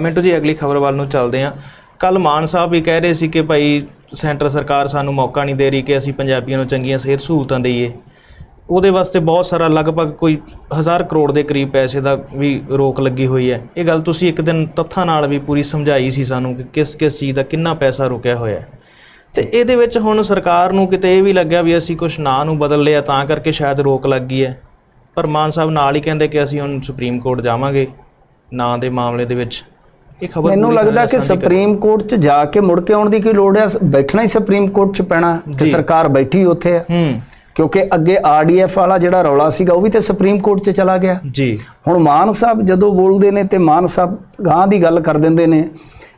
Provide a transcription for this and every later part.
ਮਿੰਟੂ ਜੀ, ਅਗਲੀ ਖਬਰ ਵੱਲ ਨੂੰ ਚੱਲਦੇ ਹਾਂ। ਕੱਲ ਮਾਨ ਸਾਹਿਬ ਵੀ ਕਹਿ ਰਹੇ ਸੀ ਕਿ ਭਾਈ ਸੈਂਟਰ ਸਰਕਾਰ ਸਾਨੂੰ ਮੌਕਾ ਨਹੀਂ ਦੇ ਰਹੀ ਕਿ ਅਸੀਂ ਪੰਜਾਬੀਆਂ ਨੂੰ ਚੰਗੀਆਂ ਸਿਹਤ ਸਹੂਲਤਾਂ ਦੇਈਏ। ਉਹਦੇ ਵਾਸਤੇ ਬਹੁਤ ਸਾਰਾ ਲਗਭਗ ਕੋਈ ਹਜ਼ਾਰ ਕਰੋੜ ਦੇ ਕਰੀਬ ਪੈਸੇ ਦਾ ਵੀ ਰੋਕ ਲੱਗੀ ਹੋਈ ਹੈ। ਇਹ ਗੱਲ ਤੁਸੀਂ ਇੱਕ ਦਿਨ ਤੱਥਾਂ ਨਾਲ ਵੀ ਪੂਰੀ ਸਮਝਾਈ ਸੀ ਸਾਨੂੰ ਕਿ ਕਿਸ ਕਿਸ ਚੀਜ਼ ਦਾ ਕਿੰਨਾ ਪੈਸਾ ਰੁਕਿਆ ਹੋਇਆ ਹੈ। ਤੇ ਇਹਦੇ ਵਿੱਚ ਹੁਣ ਸਰਕਾਰ ਨੂੰ ਕਿਤੇ ਇਹ ਵੀ ਲੱਗਿਆ ਵੀ ਅਸੀਂ ਕੁਝ ਨਾਂ ਨੂੰ ਬਦਲ ਲਿਆ ਤਾਂ ਕਰਕੇ ਸ਼ਾਇਦ ਰੋਕ ਲੱਗ ਗਈ ਹੈ। ਪਰ ਮਾਨ ਸਾਹਿਬ ਨਾਲ ਹੀ ਕਹਿੰਦੇ ਕਿ ਅਸੀਂ ਹੁਣ ਸੁਪਰੀਮ ਕੋਰਟ ਜਾਵਾਂਗੇ, ਨਾਂ ਦੇ ਮਾਮਲੇ ਦੇ ਵਿੱਚ। ਇਹ ਖਬਰ ਮੈਨੂੰ ਲੱਗਦਾ ਕਿ ਸੁਪਰੀਮ ਕੋਰਟ 'ਚ ਜਾ ਕੇ ਮੁੜ ਕੇ ਆਉਣ ਦੀ ਕੀ ਲੋੜ ਹੈ ਬੈਠਣਾ ਹੀ ਸੁਪਰੀਮ ਕੋਰਟ 'ਚ ਪੈਣਾ ਕਿ। ਸਰਕਾਰ ਬੈਠੀ ਉੱਥੇ ਹੈ। ਕਿਉਂਕਿ ਅੱਗੇ ਆਰਡੀਐਫ ਵਾਲਾ ਜਿਹੜਾ ਰੌਲਾ ਸੀਗਾ ਉਹ ਵੀ ਤੇ ਸੁਪਰੀਮ ਕੋਰਟ 'ਚ ਚਲਾ ਗਿਆ। ਜੀ। ਹੁਣ ਮਾਨ ਸਾਹਿਬ ਜਦੋਂ ਬੋਲਦੇ ਨੇ ਤੇ ਮਾਨ ਸਾਹਿਬ ਗਾਂ ਦੀ ਗੱਲ ਕਰ ਦਿੰਦੇ ਨੇ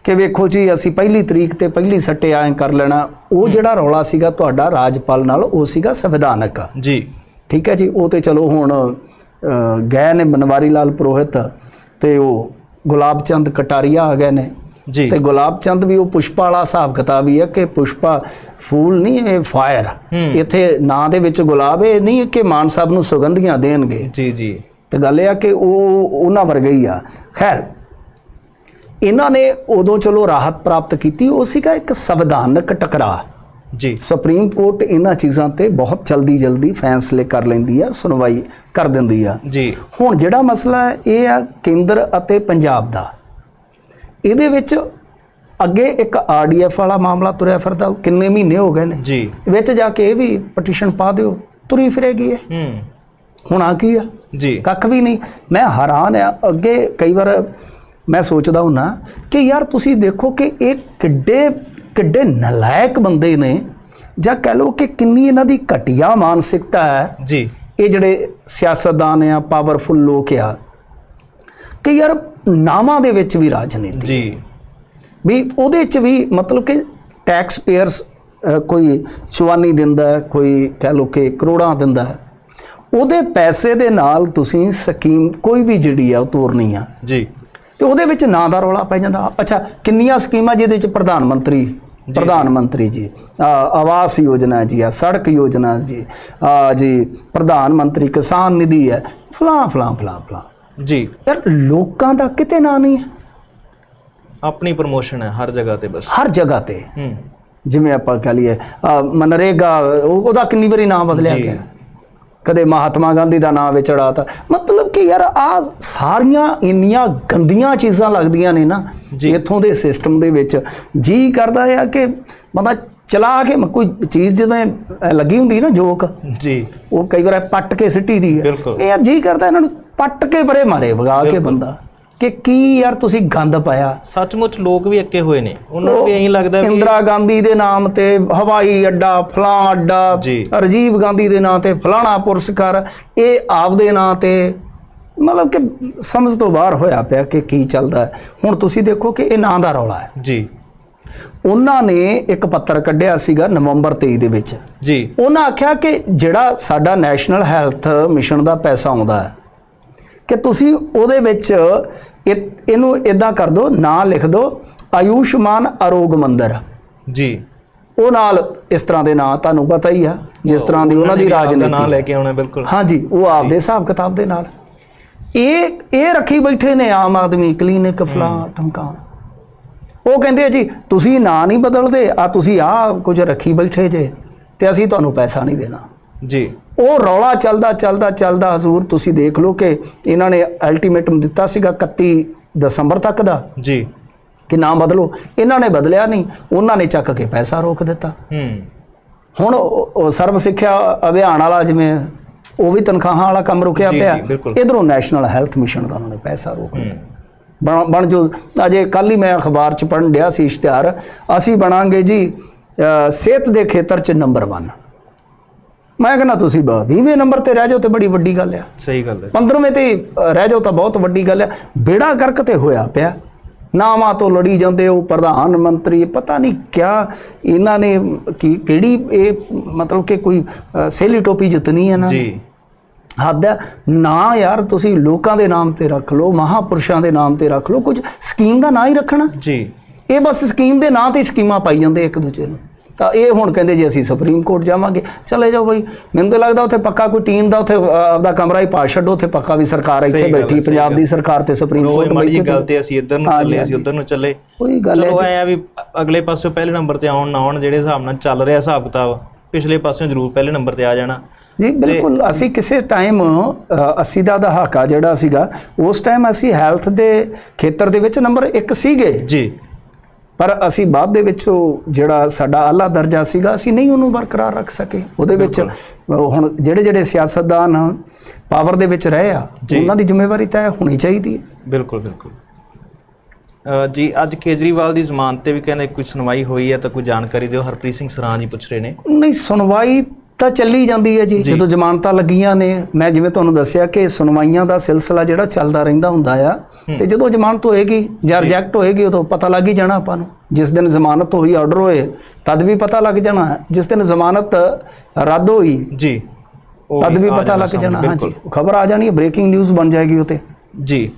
ਕਿ ਵੇਖੋ ਜੀ ਅਸੀਂ ਪਹਿਲੀ ਤਰੀਕ ਤੇ ਪਹਿਲੀ ਸੱਟੇ ਐਂ ਕਰ ਲੈਣਾ। ਉਹ ਜਿਹੜਾ ਰੌਲਾ ਸੀਗਾ ਤੁਹਾਡਾ ਰਾਜਪਾਲ ਨਾਲ ਉਹ ਸੀਗਾ ਸੰਵਿਧਾਨਕ। ਜੀ। ਠੀਕ ਹੈ ਜੀ ਉਹ ਤੇ ਚਲੋ ਹੁਣ ਗਏ ਨੇ ਬਨਵਾਰੀ ਲਾਲ ਪੁਰੋਹਿਤ ਤੇ ਉਹ ਗੁਲਾਬ ਚੰਦ ਕਟਾਰੀਆ ਆ ਗਏ ਨੇ। ਜੀ। ਤੇ ਗੁਲਾਬ ਚੰਦ ਵੀ ਉਹ ਪੁਸ਼ਪਾ ਵਾਲਾ ਹਿਸਾਬ ਕਿਤਾਬ ਹੀ ਹੈ ਕਿ ਪੁਸ਼ਪਾ ਫੂਲ ਨਹੀਂ ਇਹ ਫਾਇਰ। ਇੱਥੇ ਨਾਂ ਦੇ ਵਿੱਚ ਗੁਲਾਬ ਇਹ ਨਹੀਂ ਕਿ ਮਾਨ ਸਾਹਿਬ ਨੂੰ ਸੁਗੰਧੀਆਂ ਦੇਣਗੇ। ਜੀ ਜੀ। ਤੇ ਗੱਲ ਇਹ ਆ ਕਿ ਉਹ ਉਹਨਾਂ ਵਰਗਾ ਹੀ ਆ। ਖੈਰ ਇਹਨਾਂ ਨੇ ਉਦੋਂ ਚਲੋ ਰਾਹਤ ਪ੍ਰਾਪਤ ਕੀਤੀ ਉਹ ਸੀਗਾ ਇੱਕ ਸੰਵਿਧਾਨਕ ਟਕਰਾਅ। ਜੀ। ਸੁਪਰੀਮ ਕੋਰਟ ਇਹਨਾਂ ਚੀਜ਼ਾਂ ਤੇ ਬਹੁਤ ਜਲਦੀ ਜਲਦੀ ਫੈਸਲੇ ਕਰ ਲੈਂਦੀ ਆ ਸੁਣਵਾਈ ਕਰ ਦਿੰਦੀ ਆ। ਜੀ। ਹੁਣ ਜਿਹੜਾ ਮਸਲਾ ਇਹ ਆ ਕੇਂਦਰ ਅਤੇ ਪੰਜਾਬ ਦਾ। ਇਹਦੇ ਵਿੱਚ ਅੱਗੇ ਇੱਕ ਆਰਡੀਐਫ ਵਾਲਾ ਮਾਮਲਾ ਤੁਰਿਆ ਫਿਰਦਾ ਕਿੰਨੇ ਮਹੀਨੇ ਹੋ ਗਏ ਨੇ? ਜੀ। ਵਿੱਚ ਜਾ ਕੇ ਇਹ ਵੀ ਪਟੀਸ਼ਨ ਪਾ ਦਿਓ ਤੁਰੀ ਫਿਰੇਗੀ ਇਹ। ਹੂੰ। ਹੁਣ ਆ ਕੀ ਆ? ਜੀ। ਕੱਖ ਵੀ ਨਹੀਂ। ਮੈਂ ਹੈਰਾਨ ਆ ਅੱਗੇ ਕਈ ਵਾਰ ਮੈਂ ਸੋਚਦਾ ਹੁੰਨਾ ਕਿ ਯਾਰ ਤੁਸੀਂ ਦੇਖੋ ਕਿ ਇਹ ਕਿੱਡੇ ਕਿੱਡੇ ਨਲਾਇਕ ਬੰਦੇ ਨੇ ਜਾਂ ਕਹਿ ਲਓ ਕਿ ਕਿੰਨੀ ਇਹਨਾਂ ਦੀ ਘਟੀਆ ਮਾਨਸਿਕਤਾ ਹੈ। ਜੀ। ਇਹ ਜਿਹੜੇ ਸਿਆਸਤਦਾਨ ਆ ਪਾਵਰਫੁਲ ਲੋਕ ਆ ਕਿ ਯਾਰ ਨਾਮਾਂ ਦੇ ਵਿੱਚ ਵੀ ਰਾਜਨੀਤੀ ਜੀ। ਵੀ ਉਹਦੇ ਚ ਵੀ ਮਤਲਬ ਕਿ ਟੈਕਸ ਪੇਅਰਸ ਕੋਈ ਚਵਾਨੀ ਦਿੰਦਾ ਕੋਈ ਕਹਿ ਲਓ ਕਿ ਕਰੋੜਾਂ ਦਿੰਦਾ। ਉਹਦੇ ਪੈਸੇ ਦੇ ਨਾਲ ਤੁਸੀਂ ਸਕੀਮ ਕੋਈ ਵੀ ਜਿਹੜੀ ਆ ਉਹ ਤੋਰਨੀ ਆ। ਜੀ। ਤੇ ਉਹਦੇ ਵਿੱਚ ਨਾਂ ਦਾ ਰੌਲਾ ਪੈ ਜਾਂਦਾ। ਅੱਛਾ ਕਿੰਨੀਆਂ ਸਕੀਮਾਂ ਜਿਹਦੇ ਵਿੱਚ ਪ੍ਰਧਾਨ ਮੰਤਰੀ ਪ੍ਰਧਾਨ ਮੰਤਰੀ ਜੀ ਆਵਾਸ ਯੋਜਨਾ ਜੀ ਆ ਸੜਕ ਯੋਜਨਾ ਜੀ ਆ ਜੀ ਪ੍ਰਧਾਨ ਮੰਤਰੀ ਕਿਸਾਨ ਨਿਧੀ ਹੈ ਫਲਾਂ ਫਲਾਂ ਫਲਾਂ ਫਲਾਂ। ਜੀ। ਯਾਰ ਲੋਕਾਂ ਦਾ ਕਿਤੇ ਨਾਂ ਨਹੀਂ ਹੈ। ਆਪਣੀ ਪ੍ਰਮੋਸ਼ਨ ਹੈ ਹਰ ਜਗ੍ਹਾ ਤੇ ਬਸ। ਹਰ ਜਗ੍ਹਾ ਤੇ। ਹੂੰ। ਜਿਵੇਂ ਆਪਾਂ ਕਹ ਲਈਏ ਮਨਰੇਗਾ ਉਹ- ਉਹਦਾ ਕਿੰਨੀ ਵਾਰੀ ਨਾਮ ਬਦਲਿਆ। ਗਿਆ? ਕਦੇ ਮਹਾਤਮਾ ਗਾਂਧੀ ਦਾ ਨਾਮ ਵਿੱਚ ਅੜਾਤਾ। ਮਤਲਬ ਕਿ ਯਾਰ ਆ ਸਾਰੀਆਂ ਇੰਨੀਆਂ ਗੰਦੀਆਂ ਚੀਜ਼ਾਂ ਲੱਗਦੀਆਂ ਨੇ ਨਾ। ਇੱਥੋਂ ਦੇ ਸਿਸਟਮ ਦੇ ਵਿੱਚ। ਜੀ ਕਰਦਾ ਆ ਕਿ ਬੰਦਾ ਚਲਾ ਕੇ ਕੋਈ ਚੀਜ਼ ਜਦੋਂ ਲੱਗੀ ਹੁੰਦੀ ਨਾ ਜੋਕ ਜੀ। ਉਹ ਕਈ ਵਾਰ ਪੱਟ ਕੇ ਸਿੱਟੀ ਦੀ ਹੈ। ਇਹ ਯਾਰ ਜੀ ਕਰਦਾ ਇਹਨਾਂ ਨੂੰ ਪੱਟ ਕੇ ਪਰੇ ਮਾਰੇ ਵਗਾ ਕੇ ਬੰਦਾ। ਕਿ ਕੀ ਯਾਰ ਤੁਸੀਂ ਗੰਦ ਪਾਇਆ? ਸੱਚਮੁੱਚ ਲੋਕ ਵੀ ਅੱਕੇ ਹੋਏ ਨੇ। ਉਹਨਾਂ ਨੂੰ ਵੀ ਐਂ ਲੱਗਦਾ ਵੀ ਇੰਦਰਾ ਗਾਂਧੀ ਦੇ ਨਾਮ ਤੇ ਹਵਾਈ ਅੱਡਾ ਫਲਾਂ ਅੱਡਾ। ਰਾਜੀਵ ਗਾਂਧੀ ਦੇ ਨਾਂ ਤੇ ਫਲਾਣਾ ਪੁਰਸਕਾਰ ਇਹ ਆਪਦੇ ਨਾਂ ਤੇ ਮਤਲਬ ਕਿ ਸਮਝ ਤੋਂ ਬਾਹਰ ਹੋਇਆ ਪਿਆ ਕਿ ਕੀ ਚੱਲਦਾ। ਹੁਣ ਤੁਸੀਂ ਦੇਖੋ ਕਿ ਇਹ ਨਾਂ ਦਾ ਰੌਲਾ ਹੈ। ਜੀ। ਉਹਨਾਂ ਨੇ ਇੱਕ ਪੱਤਰ ਕੱਢਿਆ ਸੀਗਾ ਨਵੰਬਰ 23 ਦੇ ਵਿੱਚ। ਜੀ। ਉਹਨਾਂ ਆਖਿਆ ਕਿ ਜਿਹੜਾ ਸਾਡਾ ਨੈਸ਼ਨਲ ਹੈਲਥ ਮਿਸ਼ਨ ਦਾ ਪੈਸਾ ਆਉਂਦਾ ਹੈ ਕਿ ਤੁਸੀਂ ਉਹਦੇ ਵਿੱਚ ਇਹਨੂੰ ਇਦਾਂ ਕਰ ਦਿਓ ਨਾਂ ਲਿਖ ਦਿਓ ਆਯੁਸ਼ਮਾਨ ਆਰੋਗ ਮੰਦਰ। ਜੀ। ਉਹ ਨਾਲ ਇਸ ਤਰ੍ਹਾਂ ਦੇ ਨਾਂ ਤੁਹਾਨੂੰ ਪਤਾ ਹੀ ਆ ਜਿਸ ਤਰ੍ਹਾਂ ਦੀ ਉਹਨਾਂ ਦੀ ਆਪਦਾ ਨਾਂ ਰਾਜਨੀਤੀ ਲੈ ਕੇ ਆਉਣਾ ਬਿਲਕੁਲ। ਹਾਂਜੀ ਉਹ ਆਪਦੇ ਹਿਸਾਬ ਕਿਤਾਬ ਦੇ ਨਾਲ। ਇਹ ਇਹ ਰੱਖੀ ਬੈਠੇ ਨੇ ਆਮ ਆਦਮੀ ਕਲੀਨਿਕ ਫਲਾਂ ਟਮਕਾ ਉਹ ਕਹਿੰਦੇ ਆ ਜੀ ਤੁਸੀਂ ਨਾਂ ਨਹੀਂ ਬਦਲਦੇ ਆ ਤੁਸੀਂ ਆ ਕੁਝ ਰੱਖੀ ਬੈਠੇ ਜੇ ਤੇ ਅਸੀਂ ਤੁਹਾਨੂੰ ਪੈਸਾ ਨਹੀਂ ਦੇਣਾ। ਜੀ। ਉਹ ਰੌਲਾ ਚੱਲਦਾ ਚੱਲਦਾ ਚੱਲਦਾ ਹਜ਼ੂਰ ਤੁਸੀਂ ਦੇਖ ਲਓ ਕਿ ਇਹਨਾਂ ਨੇ ਅਲਟੀਮੇਟਮ ਦਿੱਤਾ ਸੀਗਾ 31 ਦਸੰਬਰ ਤੱਕ ਦਾ। ਜੀ। ਕਿ ਨਾਮ ਬਦਲੋ। ਇਹਨਾਂ ਨੇ ਬਦਲਿਆ ਨਹੀਂ ਉਹਨਾਂ ਨੇ ਚੱਕ ਕੇ ਪੈਸਾ ਰੋਕ ਦਿੱਤਾ। ਹੂੰ। ਹੁਣ ਸਰਵ ਸਿੱਖਿਆ ਅਭਿਆਨ ਵਾਲਾ ਜਿਵੇਂ ਉਹ ਵੀ ਤਨਖਾਹਾਂ ਵਾਲਾ ਕੰਮ ਰੁਕਿਆ ਪਿਆ। ਇਧਰੋਂ ਨੈਸ਼ਨਲ ਹੈਲਥ ਮਿਸ਼ਨ ਦਾ ਉਹਨਾਂ ਨੇ ਪੈਸਾ ਰੋਕ ਲਿਆ। ਹੂੰ। ਬਣ ਜੋ ਅਜੇ ਕੱਲ ਹੀ ਮੈਂ ਅਖਬਾਰ ਚ ਪੜਨ ਡਿਆ ਸੀ ਇਸ਼ਤਿਹਾਰ। ਅਸੀਂ ਬਣਾਂਗੇ ਜੀ ਸਿਹਤ ਦੇ ਖੇਤਰ ਚ ਨੰਬਰ 1 ਮੈਂ ਕਹਿੰਦਾ ਤੁਸੀਂ 20ਵੇਂ ਨੰਬਰ ਤੇ ਰਹਿ ਜਾਓ ਤੇ ਬੜੀ ਵੱਡੀ ਗੱਲ ਆ। ਸਹੀ ਗੱਲ ਹੈ। 15ਵੇਂ ਤੇ ਰਹਿ ਜਾਓ ਤਾਂ ਬਹੁਤ ਵੱਡੀ ਗੱਲ ਆ। ਬੇੜਾ ਕਰਕ ਤੇ ਹੋਇਆ ਪਿਆ। ਨਾਵਾਂ ਤੋਂ ਲੜੀ ਜਾਂਦੇ ਉਹ ਪ੍ਰਧਾਨ ਮੰਤਰੀ ਪਤਾ ਨਹੀਂ ਕਿਆ ਇਹਨਾਂ ਨੇ ਕੀ ਕਿਹੜੀ ਇਹ ਮਤਲਬ ਕਿ ਕੋਈ ਸੇਲੀ ਟੋਪੀ ਜਿੱਤਣੀ ਹੈ ਨਾ? ਜੀ। ਹੱਦ ਹੈ ਨਾ ਯਾਰ ਤੁਸੀਂ ਲੋਕਾਂ ਦੇ ਨਾਮ ਤੇ ਰੱਖ ਲਓ ਮਹਾਪੁਰਸ਼ਾਂ ਦੇ ਨਾਮ ਤੇ ਰੱਖ ਲਓ ਕੁਝ ਸਕੀਮ ਦਾ ਨਾਂ ਹੀ ਰੱਖਣਾ। ਜੀ। ਇਹ ਬਸ ਸਕੀਮ ਦੇ ਨਾਂ ਤੇ ਸਕੀਮਾਂ ਪਾਈ ਜਾਂਦੇ ਇੱਕ ਦੂਜੇ ਨੂੰ। ਤਾਂ ਇਹ ਹੁਣ ਕਹਿੰਦੇ ਜੀ ਅਸੀਂ ਸੁਪਰੀਮ ਕੋਰਟ ਜਾਵਾਂਗੇ। ਚਲੇ ਜਾਓ ਬਈ। ਮੈਨੂੰ ਤਾਂ ਲੱਗਦਾ ਉੱਥੇ ਪੱਕਾ ਕੋਈ ਟੀਮ ਦਾ ਉੱਥੇ ਆਪਦਾ ਕਮਰਾ ਹੀ ਪਾ ਛੱਡੋ ਉੱਥੇ ਪੱਕਾ ਵੀ ਸਰਕਾਰ ਇੱਥੇ ਬੈਠੀ ਪੰਜਾਬ। ਦੀ ਸਰਕਾਰ ਤੇ ਸੁਪਰੀਮ ਕੋਰਟ ਬੈਠੀ ਗੱਲ ਤੇ ਅਸੀਂ ਇੱਧਰ ਨੂੰ ਚੱਲੇ ਅਸੀਂ। ਉੱਧਰ ਨੂੰ ਚੱਲੇ। ਉਹੀ ਗੱਲ ਹੈ ਆ ਵੀ ਅਗਲੇ ਪਾਸੇ ਪਹਿਲੇ ਨੰਬਰ ਤੇ ਆਉਣ ਨਾ ਆਉਣ ਜਿਹੜੇ ਹਿਸਾਬ ਨਾਲ ਚੱਲ ਰਿਹਾ ਹਿਸਾਬ ਕਿਤਾਬ ਪਿਛਲੇ ਪਾਸਿਓਂ ਜ਼ਰੂਰ ਪਹਿਲੇ ਨੰਬਰ ਤੇ ਆ ਜਾਣਾ। ਜੀ ਬਿਲਕੁਲ ਅਸੀਂ ਕਿਸੇ ਟਾਈਮ 80 ਦਾ ਦਹਾਕਾ ਜਿਹੜਾ ਸੀਗਾ ਉਸ ਟਾਈਮ ਅਸੀਂ ਹੈਲਥ ਦੇ ਖੇਤਰ ਦੇ ਵਿੱਚ ਨੰਬਰ 1 ਸੀਗੇ। ਜੀ। ਪਰ ਅਸੀਂ ਬਾਅਦ ਦੇ ਵਿੱਚ ਉਹ ਜਿਹੜਾ ਸਾਡਾ ਆਲਾ ਦਰਜਾ ਸੀਗਾ ਅਸੀਂ ਨਹੀਂ ਉਹਨੂੰ ਬਰਕਰਾਰ ਰੱਖ ਸਕੇ। ਉਹਦੇ ਵਿੱਚ ਹੁਣ ਜਿਹੜੇ ਜਿਹੜੇ ਸਿਆਸਤਦਾਨ ਪਾਵਰ ਦੇ ਵਿੱਚ ਰਹੇ ਆ। ਉਹਨਾਂ ਦੀ ਜ਼ਿੰਮੇਵਾਰੀ ਤੈਅ ਹੋਣੀ ਚਾਹੀਦੀ ਹੈ। ਬਿਲਕੁਲ ਬਿਲਕੁਲ। ਜੀ ਅੱਜ ਕੇਜਰੀਵਾਲ ਦੀ ਜ਼ਮਾਨਤ ਤੇ ਵੀ ਕਹਿੰਦੇ ਕੋਈ ਸੁਣਵਾਈ ਹੋਈ ਹੈ ਤਾਂ ਕੋਈ ਜਾਣਕਾਰੀ ਦਿਓ। ਹਰਪ੍ਰੀਤ ਸਿੰਘ ਸਰਾਂ ਜੀ ਪੁੱਛ ਰਹੇ ਨੇ। ਨਹੀਂ ਸੁਣਵਾਈ ਤਾਂ ਚੱਲੀ ਜਾਂਦੀ ਹੈ ਜੀ। ਜਦੋਂ ਜ਼ਮਾਨਤਾਂ ਲੱਗੀਆਂ ਨੇ ਮੈਂ ਜਿਵੇਂ ਤੁਹਾਨੂੰ ਦੱਸਿਆ ਕਿ ਸੁਣਵਾਈਆਂ ਦਾ ਸਿਲਸਿਲਾ ਜਿਹੜਾ ਚੱਲਦਾ ਰਹਿੰਦਾ ਹੁੰਦਾ ਆ ਤੇ ਜਦੋਂ ਜ਼ਮਾਨਤ ਹੋਏਗੀ ਜਾਂ ਰਿਜੈਕਟ ਹੋਏਗੀ ਉਦੋਂ ਪਤਾ ਲੱਗ ਹੀ ਜਾਣਾ ਆਪਾਂ ਨੂੰ। ਜਿਸ ਦਿਨ ਜ਼ਮਾਨਤ ਹੋਈ ਆਰਡਰ ਹੋਏ ਤਦ ਵੀ ਪਤਾ ਲੱਗ ਜਾਣਾ। ਜਿਸ ਦਿਨ ਜ਼ਮਾਨਤ ਰੱਦ ਹੋਈ ਜੀ। ਤਦ ਵੀ ਪਤਾ ਲੱਗ ਜਾਣਾ। ਹਾਂਜੀ। ਖਬਰ ਆ ਜਾਣੀ ਹੈ ਬ੍ਰੇਕਿੰਗ ਨਿਊਜ਼ ਬਣ ਜਾਏਗੀ ਉਹ ਤੇ। ਜੀ।